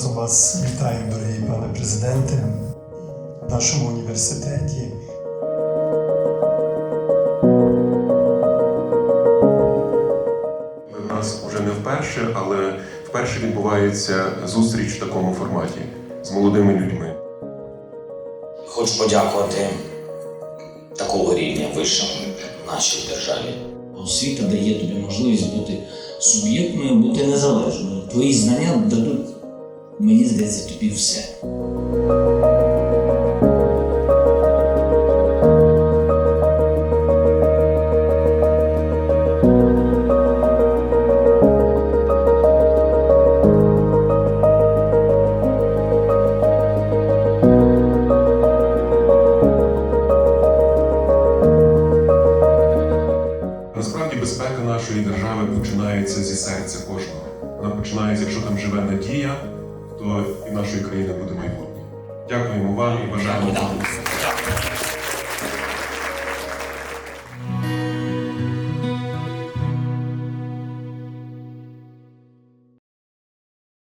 Сердечно вас вітаю, дорогі пане президенте, в нашому університеті. У нас вже не вперше, але вперше відбувається зустріч в такому форматі з молодими людьми. Хочу подякувати такого рівня вишам в нашій державі. Освіта дає тобі можливість бути суб'єктною, бути незалежною. Твої знання дадуть, мені здається, тобі все. Насправді безпека нашої держави починається зі серця кожного. Вона починається, якщо там живе надія, то і нашої країни буде майбутнє. Дякуємо вам і бажаємо вам.